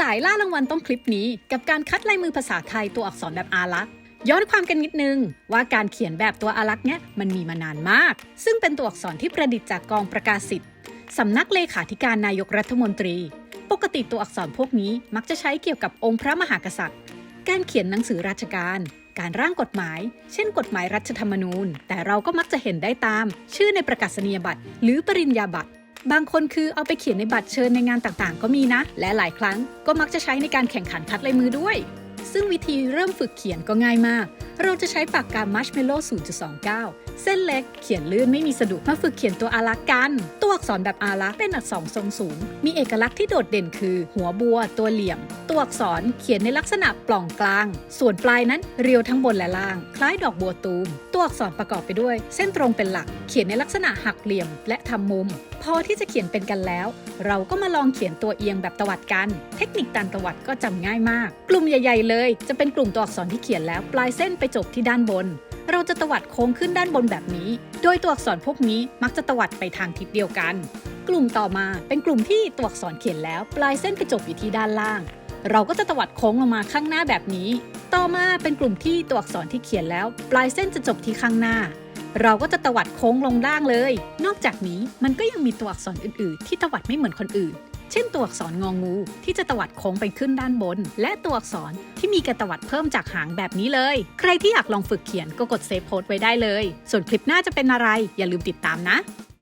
สายล่ารางวัลต้องคลิปนี้ กับการคัดลายมือภาษาไทยตัวอักษรแบบอารักษ์ย้อนความกันนิดนึง ว่าการเขียนแบบตัวอารักษ์เนี้ยมันมีมานานมาก ซึ่งเป็นตัวอักษรที่ประดิษฐ์จากกองประกาศสิทธิ์สำนักเลขาธิการนายกรัฐมนตรี ปกติตัวอักษรพวกนี้มักจะใช้เกี่ยวกับองค์พระมหากษัตริย์ การเขียนหนังสือราชการ การร่างกฎหมาย เช่น กฎหมายรัฐธรรมนูญ แต่เราก็มักจะเห็นได้ตาม ชื่อในประกาศนียบัตรหรือปริญญาบัตร บางคนคือเอาไปเขียนในบัตรเชิญในงานต่างๆ ก็มีนะ และหลายครั้งก็มักจะใช้ในการแข่งขันคัดลายมือด้วย ซึ่งวิธีเริ่มฝึกเขียนก็ง่ายมาก เราจะใช้ปากกา Marshmallow 0.29 เส้นเล็กเขียนลื่นไม่มีสะดุดมาฝึกเขียนตัวอารักกัน ตัวอักษรแบบอารักเป็นอักษรทรงสูง มีเอกลักษณ์ที่โดดเด่นคือ หัวบัวตัวเหลี่ยม ตัวอักษรเขียนในลักษณะปล่องกลาง ส่วนปลายนั้นเรียวทั้งบนและล่าง คล้ายดอกบัวตูม ตัวอักษรประกอบไปด้วย เส้นตรงเป็นหลัก เขียนในลักษณะหักเหลี่ยม และทำมุม พอที่จะเขียนเป็นกันแล้ว เราก็มาลองเขียนตัวเอียงแบบตวัดกัน เทคนิคการตวัดก็จำง่ายมาก กลุ่มใหญ่ๆเลย จะเป็นกลุ่มตัวอักษรที่เขียนแล้วปลายเส้นไปจบที่ด้านบน เราจะตวัดโค้งขึ้นด้านบนแบบนี้ โดยตัวอักษรพวกนี้มักจะตวัดไปทางทิศเดียวกัน กลุ่มต่อมาเป็นกลุ่มที่ตัวอักษรเขียนแล้วปลายเส้นไปจบอยู่ที่ด้านล่าง เราก็จะตวัดโค้งลงมาข้างหน้าแบบนี้ ต่อมาเป็นกลุ่มที่ตัวอักษรที่เขียนแล้ว ปลายเส้นจะจบที่ข้างหน้า เราก็จะตวัดโค้งลงล่างเลย นอกจากนี้มันก็ยังมีตัวอักษรอื่น ๆ ที่ตวัดไม่เหมือนคนอื่น เช่นตัวอักษรงองูที่จะตวัดโค้งไปขึ้นด้านบน และตัวอักษรที่มีการตวัดเพิ่มจากหางแบบนี้เลย ใครที่อยากลองฝึกเขียนก็กดเซฟโพสไว้ได้เลย ส่วนคลิปหน้าจะเป็นอะไร อย่าลืมติดตามนะ